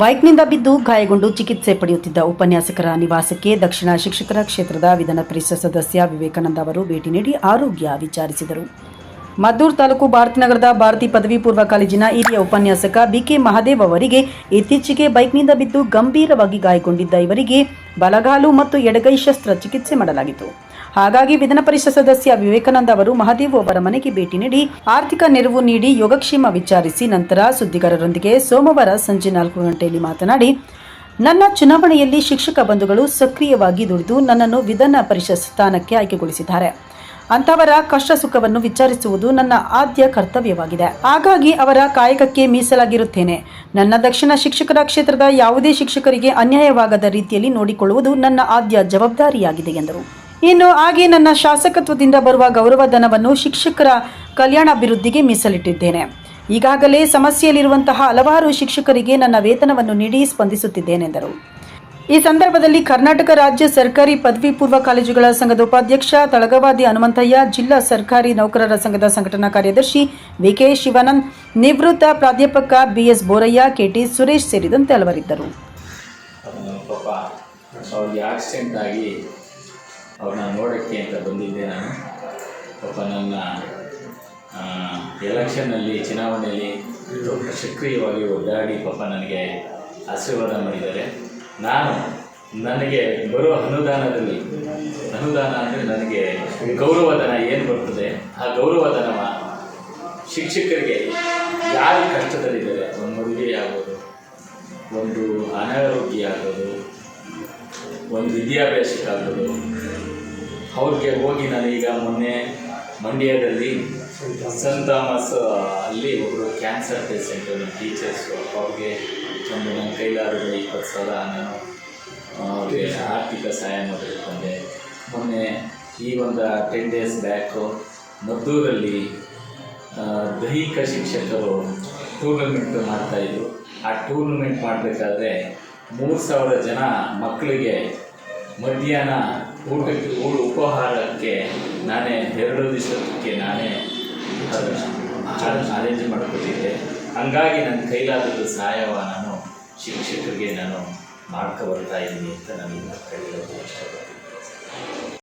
ಬೈಕ್ನಿಂದ ಬಿದ್ದು ಗಾಯಗೊಂಡು ಚಿಕಿತ್ಸೆ ಪಡೆಯುತ್ತಿದ್ದ ಉಪನ್ಯಾಸಕರ ನಿವಾಸಕ್ಕೆ ದಕ್ಷಿಣ ಶಿಕ್ಷಕರ ಕ್ಷೇತ್ರದ ವಿಧಾನ ಪರಿಷತ್ ಸದಸ್ಯ ವಿವೇಕಾನಂದ ಅವರು ಭೇಟಿ ನೀಡಿ ಆರೋಗ್ಯ ವಿಚಾರಿಸಿದರು. ಮದ್ದೂರು ತಾಲೂಕು ಭಾರತಿನಗರದ ಭಾರತಿ ಪದವಿ ಪೂರ್ವ ಕಾಲೇಜಿನ ಹಿರಿಯ ಉಪನ್ಯಾಸಕ ಬಿಕೆ ಮಹಾದೇವ್ ಅವರಿಗೆ ಇತ್ತೀಚೆಗೆ ಬೈಕ್ನಿಂದ ಬಿದ್ದು ಗಂಭೀರವಾಗಿ ಗಾಯಗೊಂಡಿದ್ದ ಇವರಿಗೆ ಬಲಗಾಲು ಮತ್ತು ಎಡಗೈ ಶಸ್ತ್ರಚಿಕಿತ್ಸೆ ಮಾಡಲಾಗಿತ್ತು. ಹಾಗಾಗಿ ವಿಧಾನ ಪರಿಷತ್ ಸದಸ್ಯ ವಿವೇಕಾನಂದ ಅವರು ಮಹದೇವ್ ಅವರ ಮನೆಗೆ ಭೇಟಿ ನೀಡಿ ಆರ್ಥಿಕ ನೆರವು ನೀಡಿ ಯೋಗಕ್ಷೇಮ ವಿಚಾರಿಸಿ ನಂತರ ಸುದ್ದಿಗಾರರೊಂದಿಗೆ ಸೋಮವಾರ ಸಂಜೆ ನಾಲ್ಕು ಗಂಟೆಯಲ್ಲಿ ಮಾತನಾಡಿ, ನನ್ನ ಚುನಾವಣೆಯಲ್ಲಿ ಶಿಕ್ಷಕ ಬಂಧುಗಳು ಸಕ್ರಿಯವಾಗಿ ದುಡಿದು ನನ್ನನ್ನು ವಿಧಾನ ಪರಿಷತ್ ಸ್ಥಾನಕ್ಕೆ ಆಯ್ಕೆಗೊಳಿಸಿದ್ದಾರೆ. ಅಂತವರ ಕಷ್ಟ ಸುಖವನ್ನು ವಿಚಾರಿಸುವುದು ನನ್ನ ಆದ್ಯ ಕರ್ತವ್ಯವಾಗಿದೆ. ಹಾಗಾಗಿ ಅವರ ಕಾಯಕಕ್ಕೆ ಮೀಸಲಾಗಿರುತ್ತೇನೆ. ನನ್ನ ದಕ್ಷಿಣ ಶಿಕ್ಷಕರ ಕ್ಷೇತ್ರದ ಯಾವುದೇ ಶಿಕ್ಷಕರಿಗೆ ಅನ್ಯಾಯವಾಗದ ರೀತಿಯಲ್ಲಿ ನೋಡಿಕೊಳ್ಳುವುದು ನನ್ನ ಆದ್ಯ ಜವಾಬ್ದಾರಿಯಾಗಿದೆ ಎಂದರು. ಇನ್ನು ಹಾಗೆ ನನ್ನ ಶಾಸಕತ್ವದಿಂದ ಬರುವ ಗೌರವಧನವನ್ನು ಶಿಕ್ಷಕರ ಕಲ್ಯಾಣಾಭಿವೃದ್ಧಿಗೆ ಮೀಸಲಿಟ್ಟಿದ್ದೇನೆ. ಈಗಾಗಲೇ ಸಮಸ್ಯೆಯಲ್ಲಿರುವಂತಹ ಹಲವಾರು ಶಿಕ್ಷಕರಿಗೆ ನನ್ನ ವೇತನವನ್ನು ನೀಡಿ ಸ್ಪಂದಿಸುತ್ತಿದ್ದೇನೆಂದರು ಈ ಸಂದರ್ಭದಲ್ಲಿ ಕರ್ನಾಟಕ ರಾಜ್ಯ ಸರ್ಕಾರಿ ಪದವಿ ಪೂರ್ವ ಕಾಲೇಜುಗಳ ಸಂಘದ ಉಪಾಧ್ಯಕ್ಷ ತಳಗವಾದಿ ಹನುಮಂತಯ್ಯ, ಜಿಲ್ಲಾ ಸರ್ಕಾರಿ ನೌಕರರ ಸಂಘದ ಸಂಘಟನಾ ಕಾರ್ಯದರ್ಶಿ ವಿಕೆ ಶಿವಾನಂದ್, ನಿವೃತ್ತ ಪ್ರಾಧ್ಯಾಪಕ ಬಿಎಸ್ ಬೋರಯ್ಯ, ಕೆಟಿ ಸುರೇಶ್ ಸೇರಿದಂತೆ ಹಲವರಿದ್ದರು. ಅವ್ರನ್ನ ನೋಡೋಕ್ಕೆ ಅಂತ ಬಂದಿದ್ದೆ ನಾನು. ಪಾಪ ನನ್ನ ಎಲೆಕ್ಷನ್ನಲ್ಲಿ, ಚುನಾವಣೆಯಲ್ಲಿ ಸಕ್ರಿಯವಾಗಿ ಒದ್ದಾಡಿ ಪಾಪ ನನಗೆ ಆಶೀರ್ವಾದ ಮಾಡಿದ್ದಾರೆ. ನಾನು ನನಗೆ ಬರೋ ಅನುದಾನದಲ್ಲಿ, ಅನುದಾನ ಅಂದರೆ ನನಗೆ ಗೌರವಧನ ಏನು ಬರ್ತದೆ, ಆ ಗೌರವಧನ ಶಿಕ್ಷಕರಿಗೆ ಯಾರು ಕಷ್ಟದಲ್ಲಿದ್ದಾರೆ? ಒಂದು ಮದುವೆ ಆಗೋದು ಒಂದು ಅನಾರೋಗ್ಯ ಆಗೋದು ಒಂದು ವಿದ್ಯಾಭ್ಯಾಸಕ್ಕಾಗೋದು ಅವ್ರಿಗೆ ಹೋಗಿ ನಾನು ಈಗ ಮೊನ್ನೆ ಮಂಡ್ಯದಲ್ಲಿ ಸನ್ ಥಾಮಸ್ ಅಲ್ಲಿ ಒಬ್ಬರು ಕ್ಯಾನ್ಸರ್ ಪೇಷೆಂಟು ಟೀಚರ್ಸು ಅವ್ರಿಗೆ ಒಂದು ನನ್ನ ಕೈಲಾರದ ಇಪ್ಪತ್ತು ಸಾವಿರ ನಾನು ಅವ್ರಿಗೆ ಆರ್ಥಿಕ ಸಹಾಯ ಮಾಡಿಕೊಂಡೆ. ಮೊನ್ನೆ ಈ ಒಂದು ಟೆನ್ ಡೇಸ್ ಬ್ಯಾಕು ಮದ್ದೂರಲ್ಲಿ ದೈಹಿಕ ಶಿಕ್ಷಕರು ಟೂರ್ನಮೆಂಟ್ ಮಾಡ್ತಾಯಿದ್ರು ಆ ಟೂರ್ನಮೆಂಟ್ ಮಾಡಬೇಕಾದ್ರೆ ಮೂರು ಸಾವಿರ ಜನ ಮಕ್ಕಳಿಗೆ ಮಧ್ಯಾಹ್ನ ಉಪಹಾರಕ್ಕೆ ನಾನೇ ಎರಡು ದಿವಸಕ್ಕೆ ನಾನೇ ಅರೇಂಜ್ ಮಾಡಿಕೊಟ್ಟಿದ್ದೆ ಹಂಗಾಗಿ ನನ್ನ ಕೈಲಾದದ್ದು ಸಹಾಯವ ನಾನು ಶಿಕ್ಷಕರಿಗೆ ನಾನು ಮಾಡ್ಕೊ ಬರ್ತಾ ಇದ್ದೀನಿ ಅಂತ ನಾನು ಹೇಳೋದು ಇಷ್ಟಪಡ್ತೀನಿ